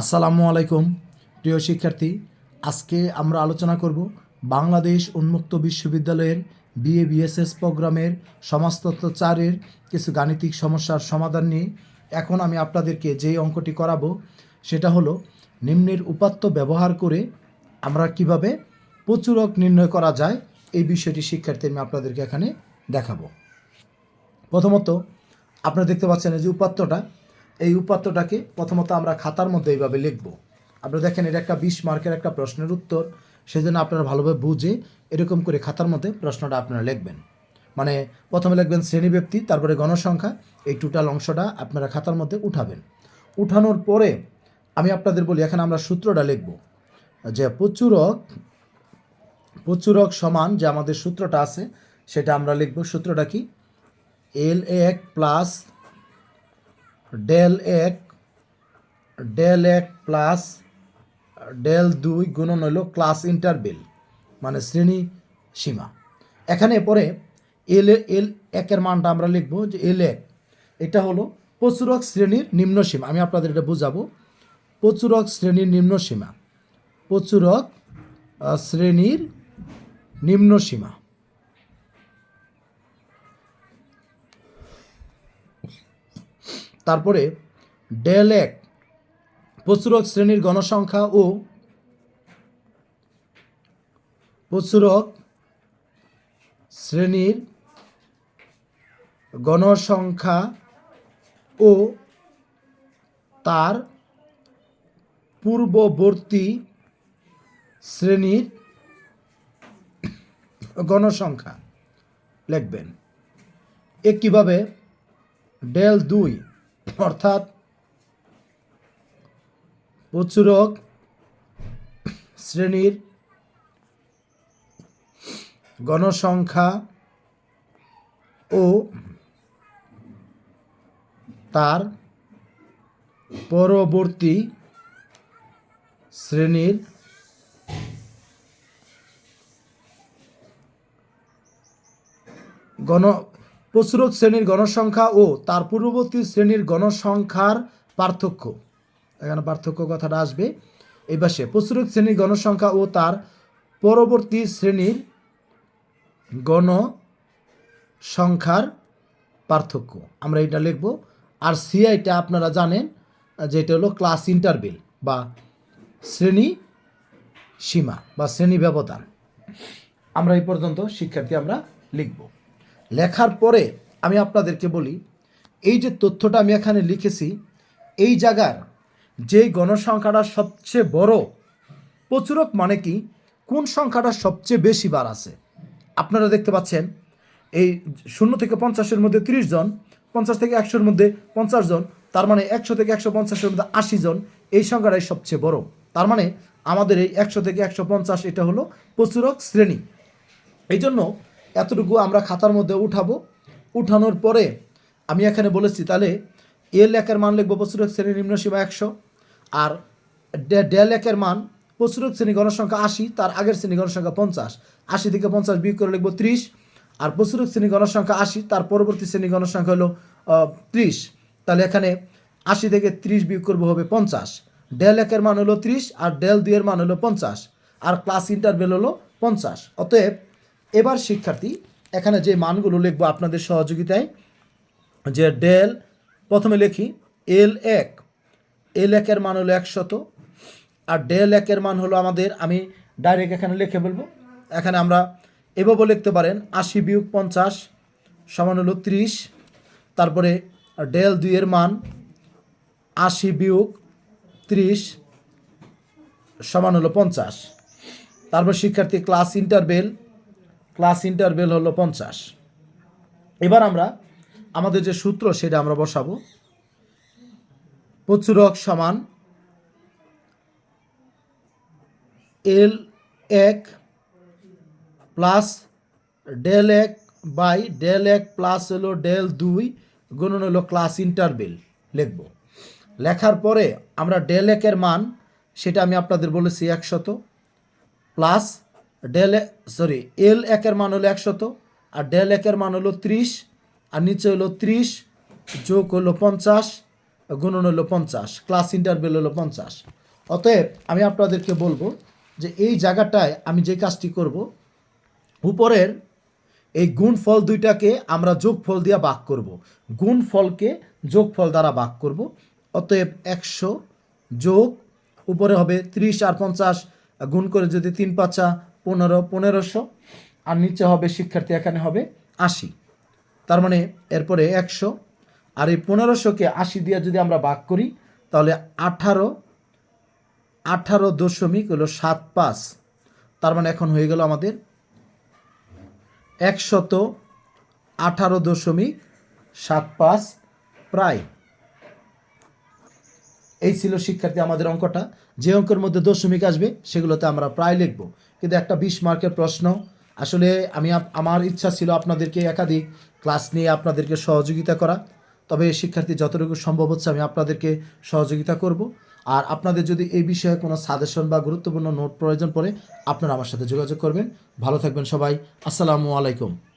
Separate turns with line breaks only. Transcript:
আসসালামু আলাইকুম, প্রিয় শিক্ষার্থী। আজকে আমরা আলোচনা করব বাংলাদেশ উন্মুক্ত বিশ্ববিদ্যালয়ের বিএ বিএসএস প্রোগ্রামের সমাজতত্ত্ব চারের কিছু গাণিতিক সমস্যার সমাধান নিয়ে। এখন আমি আপনাদেরকে যেই অঙ্কটি করাবো, সেটা হলো নিম্নের উপাত্ত ব্যবহার করে আমরা কীভাবে প্রচুরক নির্ণয় করা যায়, এই বিষয়টি শিক্ষার্থী আমি আপনাদেরকে এখানে দেখাবো। প্রথমত, আপনারা দেখতে পাচ্ছেন যে উপাত্তটা এই উপাত্তটাকে প্রথমত আমরা খাতার মধ্যে এইভাবে লিখব। আপনারা দেখেন, এটা একটা বিশ মার্কের একটা প্রশ্নের উত্তর। সেজন্য আপনারা ভালোভাবে বুঝে এরকম করে খাতার মধ্যে প্রশ্নটা আপনারা লিখবেন। মানে প্রথমে লিখবেন শ্রেণীব্যক্তি তারপরে গণসংখ্যা, এই টোটাল অংশটা আপনারা খাতার মধ্যে উঠাবেন। উঠানোর পরে আমি আপনাদের বলি, এখানে আমরা সূত্রটা লিখব। যে প্রচুরক প্রচুরক সমান যে আমাদের সূত্রটা আছে, সেটা আমরা লিখব। সূত্রটা কি? এল এক প্লাস ডেল এক ডেল এক প্লাস ডেল দুই গুণন হলো ক্লাস ইন্টারভেল মানে শ্রেণি সীমা। এখানে পরে এল এল একের মানটা আমরা লিখব যে এল এক, এটা হলো প্রচুরক শ্রেণির নিম্ন সীমা। আমি আপনাদের এটা বুঝাবো। প্রচুরক শ্রেণির নিম্ন সীমা। প্রচুরক শ্রেণির নিম্ন সীমা। তারপরে ডেল এক, প্রচুরক শ্রেণির গণসংখ্যা ও প্রচুরক শ্রেণির গণসংখ্যা ও তার পূর্ববর্তী শ্রেণির গণসংখ্যা। লিখবেন। এ কীভাবে? ডেল দুই অর্থাৎ প্রচুরক শ্রেণির গণসংখ্যা ও তার পরবর্তী শ্রেণির গণ প্রচুরক শ্রেণির গণসংখ্যা ও তার পূর্ববর্তী শ্রেণির গণসংখ্যার পার্থক্য। এখানে পার্থক্য কথাটা আসবে। এই পাশে প্রচুরক শ্রেণির গণসংখ্যা ও তার পরবর্তী শ্রেণির গণ সংখ্যার পার্থক্য। আমরা এটা লিখব। আর সিআইটা আপনারা জানেন যে এটা হলো ক্লাস ইন্টারভেল বা শ্রেণি সীমা বা শ্রেণি ব্যবধান। আমরা এই পর্যন্ত শিক্ষার্থী আমরা লিখব। লেখার পরে আমি আপনাদেরকে বলি, এই যে তথ্যটা আমি এখানে লিখেছি, এই জায়গার যেই গণসংখ্যাটা সবচেয়ে বড়, প্রচুরক মানে কি? কোন সংখ্যাটা সবচেয়ে বেশি বার আছে? আপনারা দেখতে পাচ্ছেন, এই শূন্য থেকে পঞ্চাশের মধ্যে ত্রিশ জন, পঞ্চাশ থেকে একশোর মধ্যে পঞ্চাশ জন, তার মানে একশো থেকে একশো পঞ্চাশের মধ্যে আশি জন, এই সংখ্যাটাই সবচেয়ে বড়। তার মানে আমাদের এই একশো থেকে একশো পঞ্চাশ, এটা হলো প্রচুরক শ্রেণি। এই জন্য এতটুকু আমরা খাতার মধ্যে উঠাবো। উঠানোর পরে আমি এখানে বলেছি, তাহলে এল একের মান লিখব প্রচুরক শ্রেণি নিম্ন সীমা একশো আর ডে- একের মান প্রচুরক শ্রেণি গণসংখ্যা আশি, তার আগের শ্রেণি গণসংখ্যা পঞ্চাশ। আশি থেকে পঞ্চাশ বিয়োগ করে লিখব ত্রিশ আর প্রচুরক শ্রেণি গণসংখ্যা আশি, তার পরবর্তী শ্রেণি গণসংখ্যা হলো ত্রিশ। তাহলে এখানে আশি থেকে ত্রিশ বিয়োগ করব হবে পঞ্চাশ। ডেল একের মান হলো ত্রিশ আর ডেল দুইয়ের মান হলো পঞ্চাশ। আর ক্লাস ইন্টারভেল হলো পঞ্চাশ। অতএব এবার শিক্ষার্থী, এখানে যে মানগুলো লিখব আপনাদের সহযোগিতায়, যে ডেল প্রথমে লিখি এল এক এল একের মান হলো একশত, আর ডেল একের মান হলো আমাদের, আমি ডাইরেক্ট এখানে লিখে বলব, এখানে আমরা এভাবে লিখতে পারেন, আশি বিয়োগ পঞ্চাশ সমান হলো ত্রিশ, তারপরে ডেল দুইয়ের মান, আশি বিয়োগ ত্রিশ সমান হলো পঞ্চাশ। তারপর শিক্ষার্থী ক্লাস ইন্টারভেল ক্লাস ইন্টারভেল হলো পঞ্চাশ। এবার আমরা আমাদের যে সূত্র সেটা আমরা বসাবো। প্রচুরক সমান এল এক প্লাস ডেল এক বাই ডেল এক প্লাস হলো ডেল দুই গুণন হলো ক্লাস ইন্টারভেল লিখব। লেখার পরে আমরা ডেল একের মান, সেটা আমি আপনাদের বলেছি একশত, প্লাস ডেল সরি এল একের মান হলো একশত, আর ডেল একের মান হলো ত্রিশ, আর নিচে হলো ত্রিশ, যোগ হলো পঞ্চাশ, গুণন হলো পঞ্চাশ ক্লাস ইন্টারভেল হলো পঞ্চাশ। অতএব আমি আপনাদেরকে বলব যে এই জায়গাটায় আমি যে কাজটি করব, উপরের এই গুণ ফল দুইটাকে আমরা যোগফল দিয়ে ভাগ করব। গুণ ফলকে যোগফল দ্বারা ভাগ করব, অতএব একশো যোগ, উপরে হবে ত্রিশ আর পঞ্চাশ, গুণ করে যদি তিন পাঁচা পনেরো, পনেরোশো, আর নিচে হবে শিক্ষার্থী এখানে হবে আশি। তার মানে এরপরে একশো, আর এই পনেরোশোকে আশি দিয়ে যদি আমরা ভাগ করি, তাহলে আঠারো আঠারো দশমিক হলো সাত পাঁচ। তার মানে এখন হয়ে গেল আমাদের একশত আঠারো দশমিক সাত পাঁচ প্রায়। এই ছিল শিক্ষার্থী আমাদের অঙ্কটা। যে অঙ্কের মধ্যে দশমিক আসবে, সেগুলোতে আমরা প্রায় লিখব। কিন্তু একটা বিশ মার্কের প্রশ্ন। আসলে আমি আমার ইচ্ছা ছিল আপনাদেরকে একাধিক ক্লাস নিয়ে আপনাদেরকে সহযোগিতা করা। তবে শিক্ষার্থী, যতটুকু সম্ভব হচ্ছে আমি আপনাদেরকে সহযোগিতা করব। আর আপনাদের যদি এই বিষয়ে কোনো সাজেশন বা গুরুত্বপূর্ণ নোট প্রয়োজন পড়ে, আপনারা আমার সাথে যোগাযোগ করবেন। ভালো থাকবেন সবাই। আসসালামু আলাইকুম।